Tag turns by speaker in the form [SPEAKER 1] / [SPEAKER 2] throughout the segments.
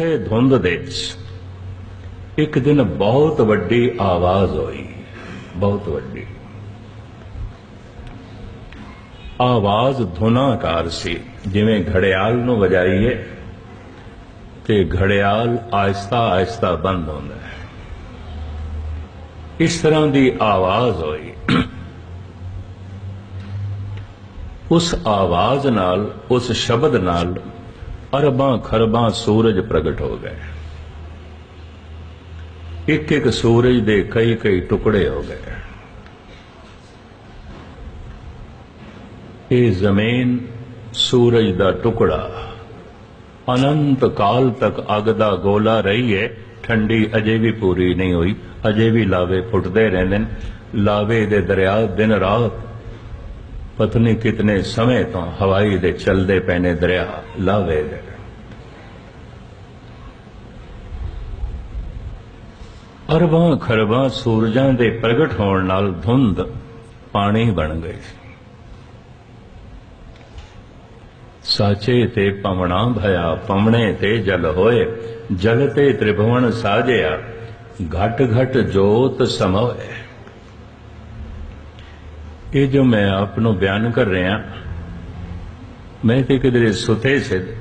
[SPEAKER 1] ਉਸੇ ਧੁੰਦ ਦੇ ਵਿੱਚ ਇੱਕ ਦਿਨ ਬਹੁਤ ਵੱਡੀ ਆਵਾਜ਼ ਹੋਈ, ਬਹੁਤ ਵੱਡੀ। ਆਵਾਜ਼ ਧੁਨਾਕਾਰ ਸੀ, ਜਿਵੇਂ ਘੜਿਆਲ ਨੂੰ ਵਜਾਈਏ ਤੇ ਘੜਿਆਲ ਆਹਿਸਤਾ ਆਹਿਸਤਾ ਬੰਦ ਹੁੰਦਾ ਹੈ। ਇਸ ਤਰ੍ਹਾਂ ਦੀ ਆਵਾਜ਼ ਹੋਈ। ਉਸ ਆਵਾਜ਼ ਨਾਲ, ਉਸ ਸ਼ਬਦ ਨਾਲ ਅਰਬਾਂ ਖਰਬਾਂ ਸੂਰਜ ਪ੍ਰਗਟ ਹੋ ਗਏ। ਇੱਕ ਇੱਕ ਸੂਰਜ ਦੇ ਕਈ ਕਈ ਟੁਕੜੇ ਹੋ ਗਏ। ਇਹ ਜ਼ਮੀਨ ਸੂਰਜ ਦਾ ਟੁਕੜਾ। ਅਨੰਤ ਕਾਲ ਤੱਕ ਅੱਗ ਦਾ ਗੋਲਾ ਰਹੀ ਹੈ ਠੰਡੀ ਅਜੇ ਵੀ ਪੂਰੀ ਨਹੀਂ ਹੋਈ। ਅਜੇ ਵੀ ਲਾਵੇ ਫੁੱਟਦੇ ਰਹਿੰਦੇ ਨੇ। ਲਾਵੇ ਦੇ ਦਰਿਆ ਦਿਨ ਰਾਤ ਪਤਨੀ ਕਿਤਨੇ ਸਮੇਂ ਤੋਂ ਹਵਾਈ ਦੇ ਚਲਦੇ ਪੈਨੇ ਦਰਿਆ ਲਾਵੇ ਦੇ। ਅਰਬਾਂ ਖਰਬਾਂ ਸੂਰਜਾਂ ਦੇ ਪ੍ਰਗਟ ਹੋਣ ਨਾਲ ਧੁੰਦ ਪਾਣੀ ਬਣ ਗਈ ਸਾਚੇ ਤੇ ਪਵਣਾ ਭਇਆ, ਪਵਣੇ ਤੇ ਜਲ ਹੋਏ, ਜਲ ਤੇ ਤ੍ਰਿਭਵਨ ਸਾਜਿਆ ਘਟ ਘਟ ਜੋਤ ਸਮੋਏ। ਇਹ ਜੋ ਮੈਂ ਆਪ ਨੂੰ ਬਿਆਨ ਕਰ ਰਿਹਾ, ਮੈਂ ਤੇ ਕਿਧਰੇ ਸੁਤੇ ਸੇ।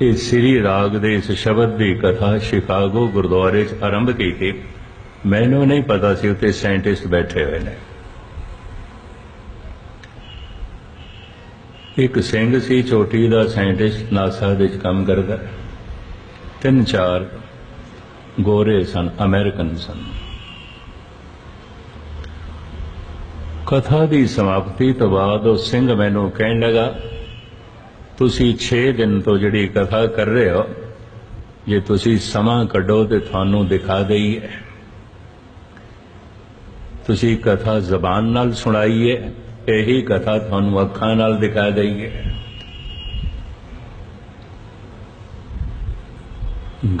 [SPEAKER 1] ਇਹ ਸ੍ਰੀ ਰਾਗ ਦੇ ਇਸ ਸ਼ਬਦ ਦੀ ਕਥਾ ਸ਼ਿਕਾਗੋ ਗੁਰਦੁਆਰੇ 'ਚ ਆਰੰਭ ਕੀਤੀ। ਮੈਨੂੰ ਨਹੀਂ ਪਤਾ ਸੀ ਉੱਤੇ ਸਾਇੰਟਿਸਟ ਬੈਠੇ ਹੋਏ ਨੇ। ਇੱਕ ਸਿੰਘ ਸੀ, ਚੋਟੀ ਦਾ ਸਾਇੰਟਿਸਟ, ਨਾਸਾ ਵਿੱਚ ਕੰਮ ਕਰਦਾ। ਤਿੰਨ ਚਾਰ ਗੋਰੇ ਸਨ, ਅਮਰੀਕਨ ਸਨ। ਕਥਾ ਦੀ ਸਮਾਪਤੀ ਤੋਂ ਬਾਅਦ ਉਹ ਸਿੰਘ ਮੈਨੂੰ ਕਹਿਣ ਲੱਗਾ, ਤੁਸੀਂ 6 ਦਿਨ ਤੋਂ ਜਿਹੜੀ ਕਥਾ ਕਰ ਰਹੇ ਹੋ, ਜੇ ਤੁਸੀਂ ਸਮਾਂ ਕੱਢੋ ਤੇ ਤੁਹਾਨੂੰ ਦਿਖਾ ਦਈਏ ਤੁਸੀਂ ਕਥਾ ਜ਼ਬਾਨ ਨਾਲ ਸੁਣਾਈਏ ਇਹੀ ਕਥਾ ਤੁਹਾਨੂੰ ਅੱਖਾਂ ਨਾਲ ਦਿਖਾ ਦਈਏ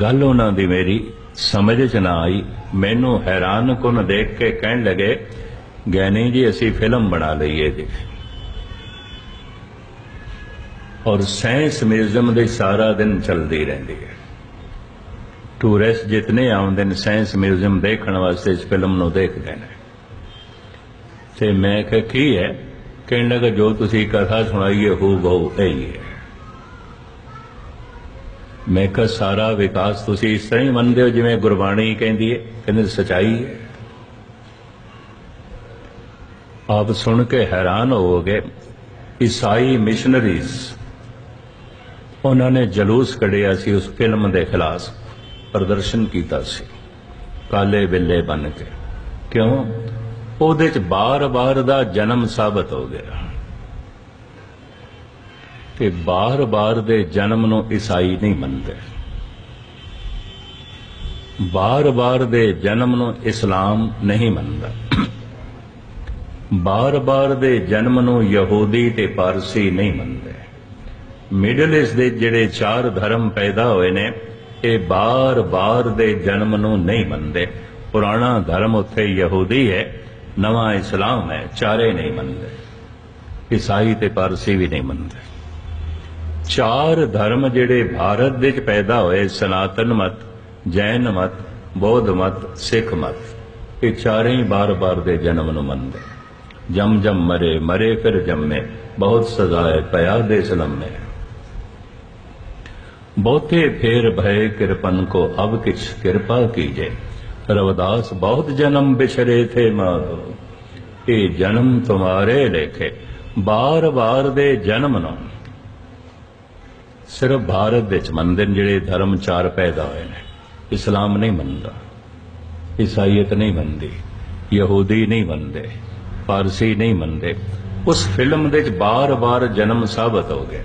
[SPEAKER 1] ਗੱਲ ਉਹਨਾਂ ਦੀ ਮੇਰੀ ਸਮਝ ਚ ਨਾ ਆਈ। ਮੈਨੂੰ ਹੈਰਾਨ ਕੁਨ ਦੇਖ ਕੇ ਕਹਿਣ ਲੱਗੇ ਗਿਆਨੀ ਜੀ, ਅਸੀਂ ਫਿਲਮ ਬਣਾ ਲਈਏ ਜੀ। ਔਰ ਸਾਇੰਸ ਮਿਊਜ਼ੀਅਮ ਦੇ ਸਾਰਾ ਦਿਨ ਚੱਲਦੀ ਰਹਿੰਦੀ ਹੈ। ਟੂਰਿਸਟ ਜਿਤਨੇ ਆਉਂਦੇ ਨੇ, ਸਾਇੰਸ ਮਿਊਜ਼ੀਅਮ ਦੇਖਣ ਵਾਸਤੇ ਇਸ ਫਿਲਮ ਨੂੰ ਦੇਖਦੇ ਨੇ। ਤੇ ਮੈਂ ਕਿਹਾ, ਕੀ ਹੈ? ਕਹਿਣ ਲੱਗਾ, ਜੋ ਤੁਸੀਂ ਕਥਾ ਸੁਣਾਈਏ ਹੋ ਬਹੁ ਇਹੀ ਹੈ। ਮੈਂ ਕਿਹਾ, ਸਾਰਾ ਵਿਕਾਸ ਤੁਸੀਂ ਇਸ ਤਰ੍ਹਾਂ ਹੀ ਮੰਨਦੇ ਹੋ ਜਿਵੇਂ ਗੁਰਬਾਣੀ ਕਹਿੰਦੀ ਹੈ? ਕਹਿੰਦੇ ਸਚਾਈ ਹੈ। ਆਪ ਸੁਣ ਕੇ ਹੈਰਾਨ ਹੋਵੋਗੇ, ਈਸਾਈ ਮਿਸ਼ਨਰੀਜ਼, ਉਹਨਾਂ ਨੇ ਜਲੂਸ ਕੱਢਿਆ ਸੀ ਉਸ ਫਿਲਮ ਦੇ ਖਿਲਾਫ, ਪ੍ਰਦਰਸ਼ਨ ਕੀਤਾ ਸੀ। ਕਾਲੇ ਬਿੱਲੇ ਬਨ ਕੇ। ਕਿਉਂ? ਉਹਦੇ ਚ ਬਾਰ-ਬਾਰ ਦਾ ਜਨਮ ਸਾਬਤ ਹੋ ਗਿਆ। ਤੇ ਬਾਰ-ਬਾਰ ਦੇ ਜਨਮ ਨੂੰ ਈਸਾਈ ਨਹੀਂ ਮੰਨਦੇ। ਬਾਰ-ਬਾਰ ਦੇ ਜਨਮ ਨੂੰ ਇਸਲਾਮ ਨਹੀਂ ਮੰਨਦਾ। ਬਾਰ-ਬਾਰ ਦੇ ਜਨਮ ਨੂੰ ਯਹੂਦੀ ਤੇ ਪਾਰਸੀ ਨਹੀਂ ਮੰਨਦੇ। ਮਿਡਲ ਈਸਟ ਦੇ ਜਿਹੜੇ ਚਾਰ ਧਰਮ ਪੈਦਾ ਹੋਏ ਨੇ, ਇਹ ਬਾਰ-ਬਾਰ ਦੇ ਜਨਮ ਨੂੰ ਨਹੀਂ ਮੰਨਦੇ। ਪੁਰਾਣਾ ਧਰਮ ਉੱਥੇ ਯਹੂਦੀ ਹੈ, ਨਵਾਂ ਇਸਲਾਮ ਹੈ, ਚਾਰੇ ਨਹੀਂ ਮੰਨਦੇ। ਈਸਾਈ ਤੇ ਪਾਰਸੀ ਵੀ ਨਹੀਂ ਮੰਨਦੇ। ਚਾਰ ਧਰਮ ਜਿਹੜੇ ਭਾਰਤ ਵਿੱਚ ਪੈਦਾ ਹੋਏ, ਸਨਾਤਨ ਮਤ, ਜੈਨ ਮਤ, ਬੌਧ ਮਤ, ਸਿੱਖ ਮਤ, ਇਹ ਚਾਰੇ ਹੀ ਬਾਰ-ਬਾਰ ਦੇ ਜਨਮ ਨੂੰ ਮੰਨਦੇ। ਜਮ ਜਮ ਮਰੇ ਮਰੇ ਫਿਰ ਜੰਮੇ ਬਹੁਤ ਸਜ਼ਾਏ ਪਿਆ ਦੇਸ ਲੰਮੇ ਬਹੁਤੇ ਫੇਰ ਭਏ ਕਿਰਪਨ ਕੋ ਅਬ ਕਿਛ ਕਿਰਪਾ ਕੀਜੇ रवदास बहुत जन्म बिछरे थे माधो ਇਹ ਜਨਮ ਤੁਮਾਰੇ ਲੇਖੇ ਬਾਰ-ਬਾਰ ਦੇ ਜਨਮ ਨੂੰ ਸਿਰਫ ਭਾਰਤ ਵਿੱਚ ਮੰਨਦੇ ਨੇ ਜਿਹੜੇ ਧਰਮ ਚਾਰ ਪੈਦਾ ਹੋਏ ਨੇ ਇਸਲਾਮ ਨਹੀਂ ਮੰਨਦਾ ਈਸਾਈਅਤ ਨਹੀਂ ਮੰਨਦੀ ਯਹੂਦੀ ਨਹੀਂ ਮੰਨਦੇ ਪਾਰਸੀ ਨਹੀਂ ਮੰਨਦੇ। ਉਸ ਫਿਲਮ ਦੇ ਵਿੱਚ ਬਾਰ-ਬਾਰ ਜਨਮ ਸਾਬਤ ਹੋ ਗਿਆ।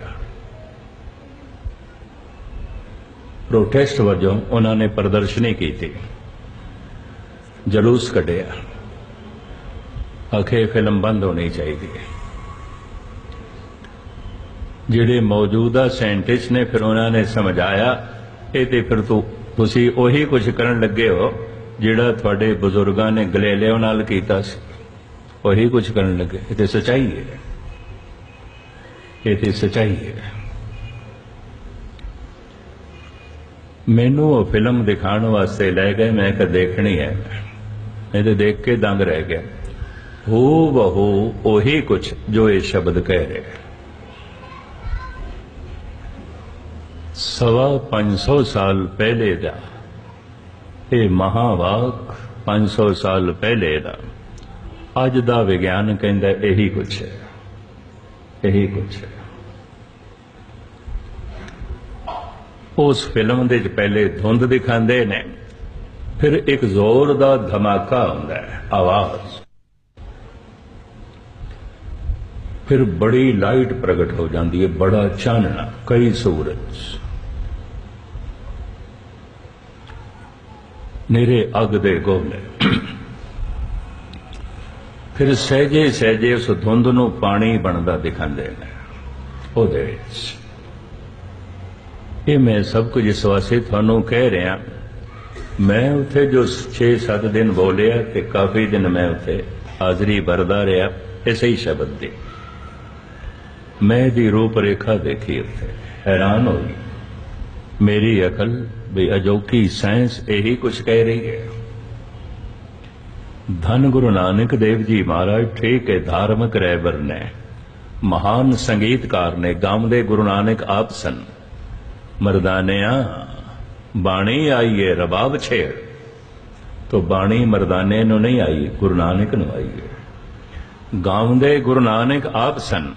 [SPEAKER 1] ਪ੍ਰੋਟੈਸਟ ਵਜੋਂ ਉਹਨਾਂ ਨੇ ਪ੍ਰਦਰਸ਼ਨੀ ਕੀਤੀ। ਜਲੂਸ ਕੱਢਿਆ। ਆਖੇ, ਫਿਲਮ ਬੰਦ ਹੋਣੀ ਚਾਹੀਦੀ ਹੈ। ਜਿਹੜੇ ਮੌਜੂਦਾ ਸਾਇੰਟਿਸਟ ਨੇ ਫਿਰ ਉਹਨਾਂ ਨੇ ਸਮਝਾਇਆ, ਇਹ ਤੇ ਫਿਰ ਤੂੰ, ਤੁਸੀਂ ਉਹੀ ਕੁਝ ਕਰਨ ਲੱਗੇ ਹੋ, ਜਿਹੜਾ ਤੁਹਾਡੇ ਬਜ਼ੁਰਗਾਂ ਨੇ ਗਲੇਲਿਓ ਨਾਲ ਕੀਤਾ ਸੀ। ਉਹੀ ਕੁਝ ਕਰਨ ਲੱਗੇ ਇਹ ਤੇ ਸਚਾਈ ਹੈ ਇਹ ਤੇ ਸਚਾਈ ਹੈ ਮੈਨੂੰ ਉਹ ਫਿਲਮ ਦਿਖਾਉਣ ਵਾਸਤੇ ਲੈ ਗਏ ਮੈਂ ਕਿ ਦੇਖਣੀ ਹੈ ਇਹ ਤੇ ਦੇਖ ਕੇ ਦੰਗ ਰਹਿ ਗਿਆ ਹੋ ਬਹੂ ਉਹੀ ਕੁਛ ਜੋ ਇਹ ਸ਼ਬਦ ਕਹਿ ਰਿਹਾ ਸਵਾ 500 ਸਾਲ ਪਹਿਲੇ ਦਾ ਇਹ ਮਹਾਵਾਕ 500 ਸਾਲ ਪਹਿਲੇ ਦਾ ਅੱਜ ਦਾ ਵਿਗਿਆਨ ਕਹਿੰਦਾ ਇਹੀ ਕੁਛ ਹੈ। ਇਹੀ ਕੁਛ ਹੈ। ਉਸ ਫਿਲਮ ਦੇ ਵਿੱਚ ਪਹਿਲੇ ਧੁੰਦ ਦਿਖਾਉਂਦੇ ਨੇ, ਫਿਰ ਇੱਕ ਜ਼ੋਰ ਦਾ ਧਮਾਕਾ ਹੁੰਦਾ ਹੈ, ਆਵਾਜ਼। ਫਿਰ ਬੜੀ ਲਾਈਟ ਪ੍ਰਗਟ ਹੋ ਜਾਂਦੀ ਹੈ, ਬੜਾ ਚਾਨਣਾ, ਕਈ ਸੂਰਜ। ਨੇਰੇ ਅਗ ਦੇ ਗੋਲੇ। ਫਿਰ ਸਹਿਜੇ ਸਹਿਜੇ ਉਸ ਧੁੰਦ ਨੂੰ ਪਾਣੀ ਬਣਦਾ ਦਿਖਾਉਂਦੇ ਨੇ। ਉਹਦੇ ਵਿੱਚ। ਇਹ ਮੈਂ ਸਭ ਕੁਝ ਇਸ ਵਾਸਤੇ ਤੁਹਾਨੂੰ ਕਹਿ ਰਿਹਾ। ਮੈਂ ਉੱਥੇ ਜੋ 6-7 ਦਿਨ ਬੋਲਿਆ ਤੇ ਕਾਫੀ ਦਿਨ ਮੈਂ ਉੱਥੇ ਹਾਜ਼ਰੀ ਵਰਦਾ ਰਿਹਾ, ਇਸੇ ਹੀ ਸ਼ਬਦ ਦੀ ਮੈਂ ਦੀ ਰੂਪ ਰੇਖਾ ਦੇਖੀ ਉੱਥੇ। ਹੈਰਾਨ ਹੋ ਗਈ। ਮੇਰੀ ਅਕਲ ਵੀ ਅਜੋਕੀ ਸਾਇੰਸ ਇਹੀ ਕੁਝ ਕਹਿ ਰਹੀ ਹੈ। ਧੰਨ ਗੁਰੂ ਨਾਨਕ ਦੇਵ ਜੀ ਮਹਾਰਾਜ, ਠੀਕ ਹੈ, ਧਾਰਮਿਕ ਰਹਿਬਰ ਨੇ ਮਹਾਨ ਸੰਗੀਤਕਾਰ ਨੇ ਗਾਉਂਦੇ ਗੁਰੂ ਨਾਨਕ ਆਪ ਸਨ। ਮਰਦਾਨਿਆ ਬਾਣੀ ਆਈ ਹੈ ਰਬਾਬ ਛੇੜ ਤੋ ਬਾਣੀ ਮਰਦਾਨੇ ਨੂੰ ਨਹੀਂ ਆਈ, ਗੁਰੂ ਨਾਨਕ ਨੂੰ ਆਈ ਹੈ ਗਾਉਂਦੇ ਗੁਰੂ ਨਾਨਕ ਆਪ ਸਨ।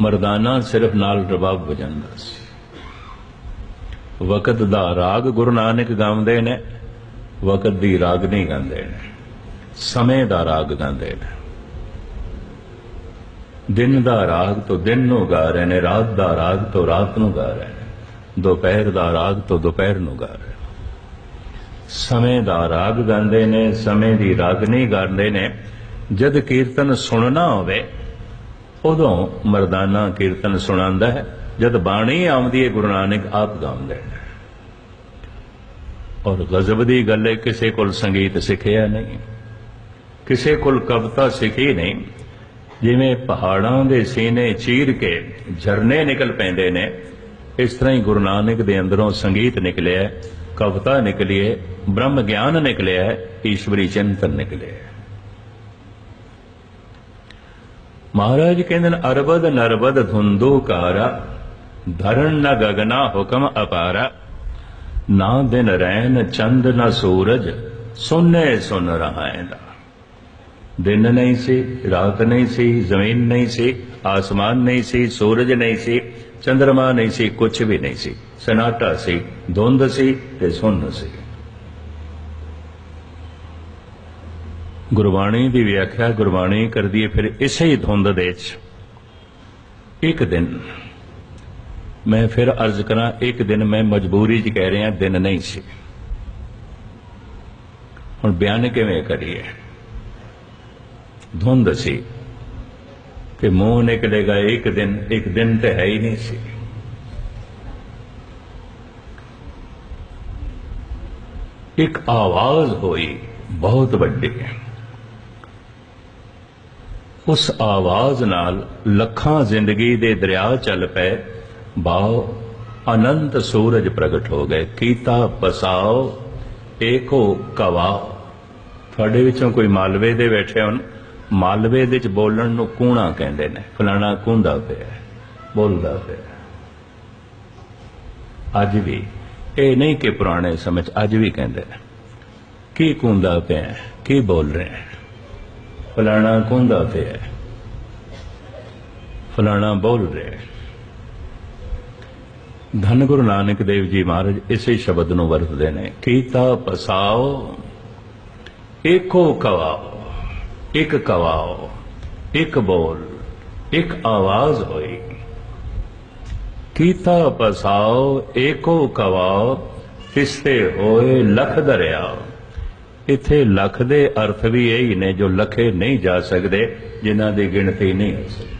[SPEAKER 1] ਮਰਦਾਨਾ ਸਿਰਫ ਨਾਲ ਰਬਾਬ ਵਜਾਉਂਦਾ ਸੀ। ਵਕਤ ਦਾ ਰਾਗ ਗੁਰੂ ਨਾਨਕ ਗਾਉਂਦੇ ਨੇ। ਵਕਤ ਦੀ ਰਾਗ ਨਹੀਂ ਗਾਉਂਦੇ ਨੇ, ਸਮੇਂ ਦਾ ਰਾਗ ਗਾਉਂਦੇ ਨੇ। ਦਿਨ ਦਾ ਰਾਗ ਤੋਂ ਦਿਨ ਨੂੰ ਗਾ ਰਹੇ ਨੇ, ਰਾਤ ਦਾ ਰਾਗ ਤੋਂ ਰਾਤ ਨੂੰ ਗਾ ਰਹੇ ਨੇ, ਦੁਪਹਿਰ ਦਾ ਰਾਗ ਤੋਂ ਦੁਪਹਿਰ ਨੂੰ ਗਾ ਰਹੇ ਨੇ। ਸਮੇਂ ਦਾ ਰਾਗ ਗਾਉਂਦੇ ਨੇ, ਸਮੇਂ ਦੀ ਰਾਗਨੀ ਗਾਉਂਦੇ ਨੇ। ਜਦ ਕੀਰਤਨ ਸੁਣਨਾ ਹੋਵੇ, ਉਦੋਂ ਮਰਦਾਨਾ ਕੀਰਤਨ ਸੁਣਾਉਂਦਾ ਹੈ। ਜਦ ਬਾਣੀ ਆਉਂਦੀ ਹੈ, ਗੁਰੂ ਨਾਨਕ ਆਪ ਗਾਉਂਦੇ ਨੇ। ਔਰ ਗਜ਼ਬ ਦੀ ਗੱਲ ਹੈ, ਕਿਸੇ ਕੋਲ ਸੰਗੀਤ ਸਿੱਖਿਆ ਨਹੀਂ, ਕਿਸੇ ਕੋਲ ਕਵਿਤਾ ਸਿੱਖੀ ਨਹੀਂ। ਜਿਵੇਂ ਪਹਾੜਾਂ ਦੇ ਸੀਨੇ ਚੀਰ ਕੇ ਝਰਨੇ ਨਿਕਲ ਪੈਂਦੇ ਨੇ, ਇਸ ਤਰ੍ਹਾਂ ਹੀ ਗੁਰੂ ਨਾਨਕ ਦੇ ਅੰਦਰੋਂ ਸੰਗੀਤ ਨਿਕਲਿਆ, ਕਵਿਤਾ ਨਿਕਲੀ ਹੈ, ਬ੍ਰਹਮ ਗਿਆਨ ਨਿਕਲਿਆ ਹੈ ਈਸ਼ਵਰੀ ਚਿੰਤਨ ਨਿਕਲਿਆ। ਹੈ ਮਹਾਰਾਜ ਕਹਿੰਦੇ ਨੇ, ਅਰਬਦ ਨਰਬਦ ਧੁੰਦੂ ਕਾਰਾ, ਧਰਨ ਨ ਗਗਨਾ ਹੁਕਮ ਅਪਾਰਾ। ਨਾ ਦਿਨ ਰੈਨ ਚੰਦ ਨਾ ਸੂਰਜ ਸੁਨੇ ਸੁਨ ਰਹਾਇਂਦਾ ਦਿਨ ਨਹੀਂ ਸੀ, ਰਾਤ ਨਹੀਂ ਸੀ, ਜ਼ਮੀਨ ਨਹੀਂ ਸੀ, ਆਸਮਾਨ ਨਹੀਂ ਸੀ, ਸੂਰਜ ਨਹੀਂ ਸੀ ਚੰ드ਰਮਾ ਨਹੀਂ ਸੀ ਕੁਝ ਵੀ ਨਹੀਂ ਸੀ। ਸਨਾਟਾ ਸੀ, ਧੁੰਦ ਸੀ ਤੇ ਸੁੰਨ ਸੀ। ਗੁਰਬਾਣੀ ਦੀ ਵਿਆਖਿਆ ਗੁਰਬਾਣੀ ਕਰਦੀ ਹੈ, ਫਿਰ ਇਸੇ ਹੀ ਧੁੰਦ ਦੇ ਵਿੱਚ। ਇੱਕ ਦਿਨ ਮੈਂ ਫਿਰ ਅਰਜ਼ ਕਰਾਂ, ਇੱਕ ਦਿਨ ਮੈਂ ਮਜਬੂਰੀ 'ਚ ਕਹਿ ਰਿਹਾ, ਦਿਨ ਨਹੀਂ ਸੀ। ਹੁਣ ਬਿਆਨ ਕਿਵੇਂ ਕਰੀਏ? ਧੁੰਦ ਸੀ ਕਿ ਮੂੰਹ ਨਿਕਲੇਗਾ ਇੱਕ ਦਿਨ ਇੱਕ ਦਿਨ ਤੇ ਹੈ ਹੀ ਨਹੀਂ ਸੀ। ਇੱਕ ਆਵਾਜ਼ ਹੋਈ, ਬਹੁਤ ਵੱਡੀ। ਉਸ ਆਵਾਜ਼ ਨਾਲ ਲੱਖਾਂ ਜ਼ਿੰਦਗੀ ਦੇ ਦਰਿਆ ਚੱਲ ਪਏ ਬਾਉ ਅਨੰਤ ਸੂਰਜ ਪ੍ਰਗਟ ਹੋ ਗਏ। ਕੀਤਾ ਪਸਾਓ ਏਕੋ ਕਵਾਓ। ਤੁਹਾਡੇ ਵਿੱਚੋਂ ਕੋਈ ਮਾਲਵੇ ਦੇ ਬੈਠੇ ਹੋਣ, ਮਾਲਵੇ ਦੇ ਵਿੱਚ ਬੋਲਣ ਨੂੰ ਕੂਣਾ ਕਹਿੰਦੇ ਨੇ। ਫਲਾਣਾ ਕੁੰਦਾ ਪਿਆ ਬੋਲਦਾ ਪਿਆ ਅੱਜ ਵੀ, ਇਹ ਨਹੀਂ ਕਿ ਪੁਰਾਣੇ ਸਮੇਂ 'ਚ, ਅੱਜ ਵੀ ਕਹਿੰਦੇ ਨੇ। ਕੀ ਕੁੰਦਾ ਪਿਆ ਕੀ ਬੋਲ ਰਿਹਾ ਫਲਾਣਾ ਕੁੰਦਾ ਪਿਆ ਫਲਾਣਾ ਬੋਲ ਰਿਹਾ ਧੰਨ ਗੁਰੂ ਨਾਨਕ ਦੇਵ ਜੀ ਮਹਾਰਾਜ, ਇਸੇ ਸ਼ਬਦ ਨੂੰ ਵਰਤਦੇ ਨੇ। ਕੀਤਾ ਪਸਾਓ, ਏਕੋ ਕਵਾਓ, ਇੱਕ ਕਵਾਓ, ਇੱਕ ਬੋਲ, ਇੱਕ ਆਵਾਜ਼ ਹੋਈ। ਕੀਤਾ ਪਸਾਓ, ਏਕੋ ਕਵਾਓ, ਤਿਸਤੇ ਹੋਏ ਲਖ ਦਰਿਆ। ਇੱਥੇ ਲੱਖ ਦੇ ਅਰਥ ਵੀ ਇਹੀ ਨੇ ਜੋ ਲਖੇ ਨਹੀਂ ਜਾ ਸਕਦੇ, ਜਿਨ੍ਹਾਂ ਦੀ ਗਿਣਤੀ ਨਹੀਂ ਹੋ ਸਕਦੀ।